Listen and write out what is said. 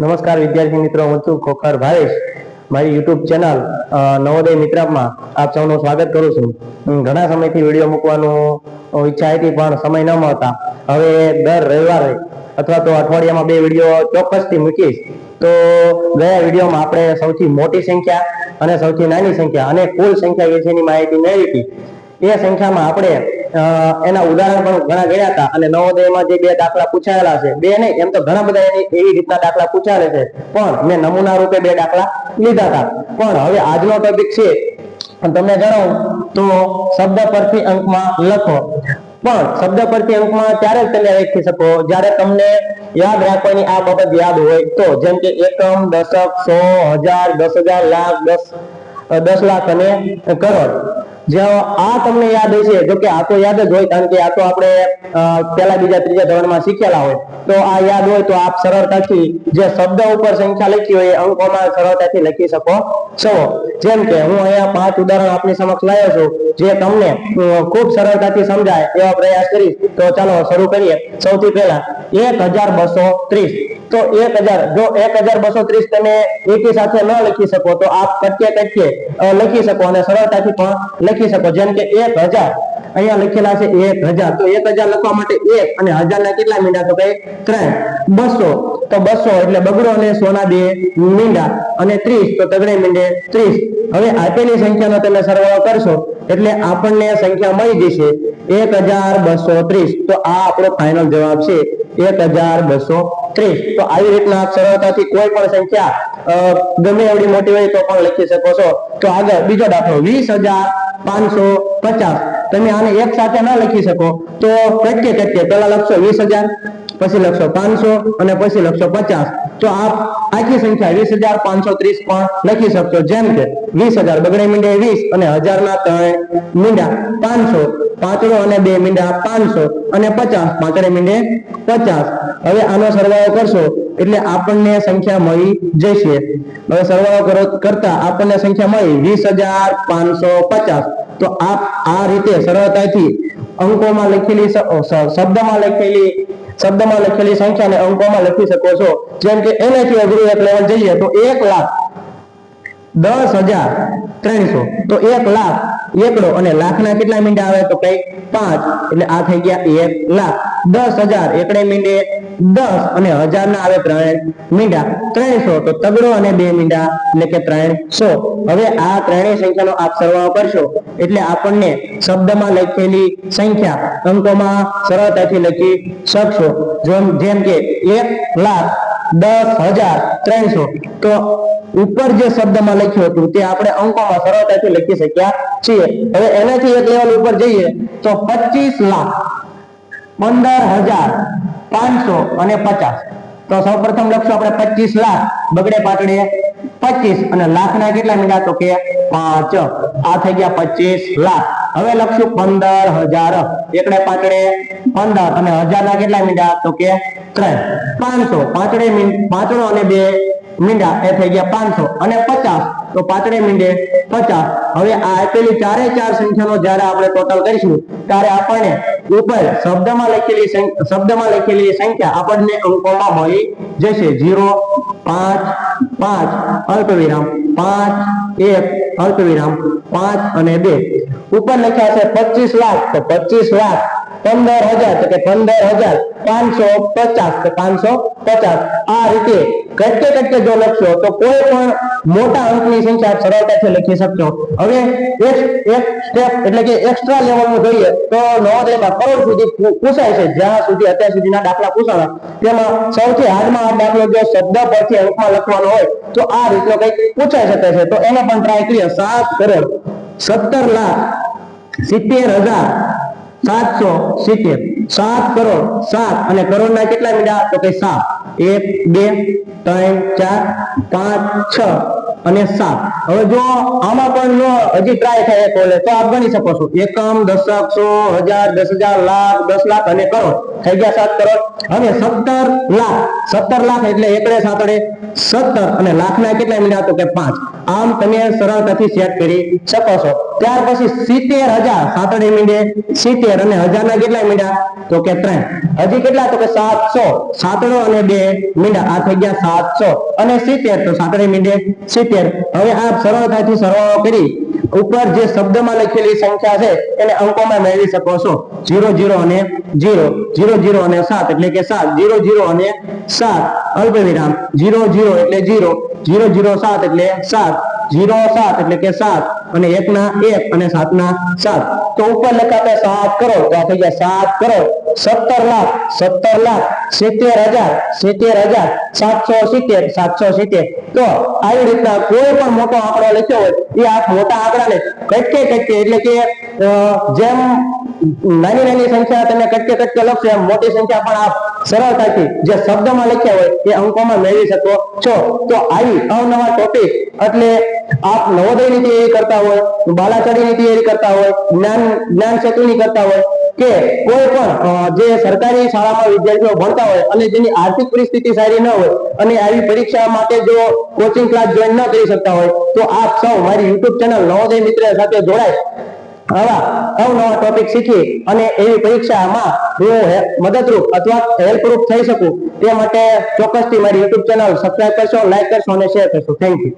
નમસ્કાર વિદ્યાર્થી મિત્રો, હું છું ખોખર ભાવેશ. મારી યુટ્યુબ ચેનલ નવોદય મિત્રામાં આપ સૌનું સ્વાગત કરું છું. ઘણા સમયથી વીડિયો મૂકવાનું ઈચ્છા હતી, પણ સમય ન મળતા. હવે દર રવિવારે અથવા તો અઠવાડિયામાં બે વીડિયો ચોક્કસથી મૂકીશ. તો ગયા વિડીયોમાં આપણે સૌથી મોટી સંખ્યા અને સૌથી નાની સંખ્યા અને કુલ સંખ્યા વિશેની માહિતી મેળવી હતી. એ સંખ્યામાં આપણે એના ઉદાહરણ પણ ઘણા ગયા હતા અને નવોદયમાં જે બે દાખલા પૂછાયેલા છે, બે નહીં, એમ તો ઘણા બધા એવી રીતના દાખલા પૂછાયેલા છે, પણ મેં નમૂના રૂપે બે દાખલા લીધા હતા. પણ હવે આજનો ટોપિક છે તમને જણાવું તો શબ્દ પરથી અંકમાં લખો. પણ શબ્દ પરથી અંકમાં ત્યારે જ તમે લખી શકો, જ્યારે તમને યાદ રાખવાની આ બાબત યાદ હોય તો, જેમ કે એકમ, દશક, સો, હજાર, દસ હજાર, લાખ, દસ દસ લાખ અને કરોડ. જો આ તમને યાદ હશે જો કે આ તો યાદ જ હોય, કારણ કે આ તો આપણે પહેલા બીજા ત્રીજા ધોરણમાં શીખેલા હોય. તો આ યાદ હોય તો આપ સરળતાથી જે શબ્દ ઉપર સંખ્યા લખી હોય અંકોમાં સરળતાથી લખી શકો છો. જેમ કે હું અહીંયા પાંચ ઉદાહરણ આપની સમક્ષ લાવ્યો છું, જે તમને ખૂબ સરળતાથી સમજાય એવા પ્રયાસ કરીશ. તો ચાલો શરૂ કરીએ. સૌથી પહેલા, એક હજાર બસો ત્રીસ. તો એક હજાર, જો એક હજાર બસો ત્રીસ તમે એકી સાથે ન લખી શકો, તો આપ કટકે કટકે લખી શકો અને સરળતાથી પણ લખી શકો. જેમ કે એક હજાર, અહીંયા લખેલા છે એક હજાર. તો એક હજાર લખવા માટે એક અને હજાર ના કેટલા મીંડા? તો કઈ ત્રણ. બસો. તો બસો એટલે બગડો અને સોના બે મીંડા અને ત્રીસ, તો તગડે મીંડે ત્રીસ. હવે આપેલી સંખ્યાનો તમે સરવાળો કરશો, એટલે આપણને સંખ્યા મળી જશે એક તો આ આપણો ફાઇનલ જવાબ છે એક તો આવી રીતના સરળતાથી કોઈ પણ સંખ્યા ગમે એવડી મોટી હોય તો પણ લખી શકો છો. તો આગળ બીજો દાખલો, વીસ હજાર પાંચસો પચાસ. તમે આને એક સાથે ન લખી શકો. તો કટકે કટકે પેલા લખશો વીસ હજાર પછી લખશો પાંચસો અને પછી લખશો પચાસ. તો આપ આખી સંખ્યા વીસ હજાર પાંચસો ત્રીસ પણ લખી શકશો. જેમ કે વીસ હજાર બગડે મીંડે વીસ અને હજાર ના ત્રણ મીંડા પાંચસો. પાંચડો અને બે મીંડા પાંચસો અને પચાસ. પાંચડે મીંડે પચાસ. હવે આનો સરવાળો કરશો એટલે આપણને સંખ્યા મળી જશે. હવે સરવાળો કરો કરતા આપણને સંખ્યા મળી વીસ હજાર પાંચસો પચાસ. તો આપ આ રીતે સરળતાથી અંકોમાં લખેલી શબ્દમાં લખેલી શબ્દમાં લખેલી સંખ્યાને અંકોમાં લખી શકો છો. જેમ કે એનાથી અઘરું એક લેવલ જઈએ તો એક લાખ દસ હજાર ત્રણસો. તો એક લાખ એકડો અને લાખના કેટલા મીંડા આવે? તો કઈ પાંચ. એટલે આ થઈ ગયા એક લાખ દસ હજાર. એકડે મીંડે દસ અને હજાર ના આવે ત્રણ મીંડા ત્રણસો, તો તગડો અને બે મીંડા, એટલે કે ત્રણસો. હવે આ ત્રણેય સંખ્યાનો આપ સરવાળો કરશો, એટલે આપણને શબ્દમાં લખેલી સંખ્યા અંકોમાં સરળતાથી લખી શકશો. જેમ કે એક લાખ દસ હજાર ત્રણસો. તો ઉપર જે શબ્દમાં લખ્યું હતું, તે આપણે અંકોમાં સરળતાથી લખી શક્યા છીએ. હવે એનાથી એક લેવલ ઉપર જઈએ, તો પચીસ લાખ પંદર હજાર પાંચસો અને પચાસ. તો સૌ પ્રથમ લખશું આપણે પચીસ લાખ. બગડે પાટડે પચીસ અને લાખ ના કેટલા મીડા? તો કે પાંચ. આ થઈ ગયા પચીસ લાખ. હવે લખશું પંદર હજાર. એકડે પાટડે પંદર અને હજાર ના કેટલા મીડા? તો કે ત્રણ. પાંચસો. પાંચડે પાંચડો અને બે મીંડા. એ થઈ ગયા પાંચસો અને પચાસ. તો પાંચડે મીંડે પચાસ. હવે આ આપેલી ચારે ચાર સંખ્યાનો જ્યારે આપણે ટોટલ કરીશું, ત્યારે આપણને ઉપર શબ્દમાં લખેલી શબ્દમાં લખેલી સંખ્યા આપણને અંકોમાં મળી જશે. જીરો પાંચ પાંચ, અલ્પવિરામ, પાંચ, એક, અલ્પવિરામ, પાંચ અને બે. ઉપર લખ્યા છે પચીસ લાખ. તો પચીસ લાખ પંદર હજાર તો કે પંદર હજાર પાંચસો પચાસ તો પાંચસો પચાસ. આ રીતે કટકે કટકે જો લખશો તો કોઈ પણ મોટા અંકની સંખ્યા સરળતાથી લખી શકશો. હવે એટલે કે એક્સ્ટ્રા લેવલનું જોઈએ તો નવોદયમાં કરોડ સુધી પૂછાય છે. જ્યાં સુધી અત્યાર સુધીના દાખલા પૂછાણા. તેમાં સૌથી હાર્ડમાં આ દાખલો જો શબ્દ પરથી અંકમાં લખવાનો હોય તો આ રીતનો કંઈક પૂછાઈ શકે છે. તો એને પણ ટ્રાય કરીએ. સાત કરોડ. સત્તર લાખ. સિત્તેર હજાર. સાતસો સિત્તેર. સાત કરોડ, સાત. અને કરોડના કેટલા મીંડા? તો કે સાત. એક, બે, ત્રણ, ચાર, પાંચ, છ અને સાત. હવે જો આમાં પણ જો હજી ટ્રાય થાય એક તો આપ ગણી શકો છો. એકમ દશક સો હજાર, દસ હજાર, લાખ, દસ લાખ અને કરોડ. થઈ ગયા સાત કરોડ. હવે સત્તર લાખ. સત્તર લાખ એટલે એકડે સાતડે સત્તર. અને લાખ ના કેટલા મીંડા? તો કે પાંચ. આમ તમે સરળતાથી સેટ કરી શકો છો. ત્યાર પછી સિત્તેર હજાર સાતડે મીંડે, સિત્તેર અને હજાર ના કેટલા મીંડા? તો કે ત્રણ. હજી કેટલા? તો કે સાતસો. સાતડો અને બે મીંડા. આ થઈ ગયા સાતસો. અને સિત્તેર, તો સાતડે મીંડે સિત્તેર. હવે આપ સરળતાથી સરવાળો કરી ઉપર જે શબ્દમાં લખેલી સંખ્યા છે, એને અંકોમાં મેળવી શકો છો. જીરો જીરો અને જીરો. જીરો જીરો અને સાત એટલે કે સાત. જીરો જીરો અને સાત. અલ્પ વિરામ જીરો જીરો એટલે જીરો. જીરો જીરો, સાત એટલે સાત. જીરો, સાત એટલે કે સાત. અને એક ના એક અને સાત ના સાત. તો ઉપર લખાતા સાત કરોડ તો આ થઈ ગયા સાત કરોડ સત્તર લાખ. સત્તર લાખ. સિત્તેર હજાર. સિત્તેર હજાર. સાતસો સિત્તેર. સાતસો સિત્તેર. તો આવી રીતના કોઈ પણ મોટો આંકડો લખ્યો હોય એ આ મોટા આંકડાને કટકે કટકે એટલે કે જેમ નાની નાની સંખ્યા તમે કટકે કટકે લખશો, એમ મોટી સંખ્યા પણ આપ સરળતાથી જે શબ્દમાં લખ્યા હોય એ અંકોમાં મેળવી શકો છો. તો આવી અવનવા ટોપિક એટલે આપ નવોદયની તૈયારી કરતા હોય બાલાચડીની તૈયારી કરતા હોય, જ્ઞાન જ્ઞાન ક્ષેત્રની કરતા હોય કે કોઈ પણ જે સરકારી શાળામાં વિદ્યાર્થીઓ ભણતા હોય અને જેની આર્થિક પરિસ્થિતિ સારી ન હોય અને આવી પરીક્ષા માટે જો કોચિંગ ક્લાસ જોઈન ન કરી શકતા હોય, તો આપ સૌ મારી યુટ્યુબ ચેનલ નવોદય મિત્ર સાથે જોડાય. આવા અવનવા ટોપિક શીખી અને એવી પરીક્ષામાં હું મદદરૂપ અથવા હેલ્પરૂપ થઈ શકું તે માટે ચોક્કસથી મારી યુટ્યુબ ચેનલ સબસ્ક્રાઈબ કરશો લાઈક કરશો અને શેર કરશો. Thank you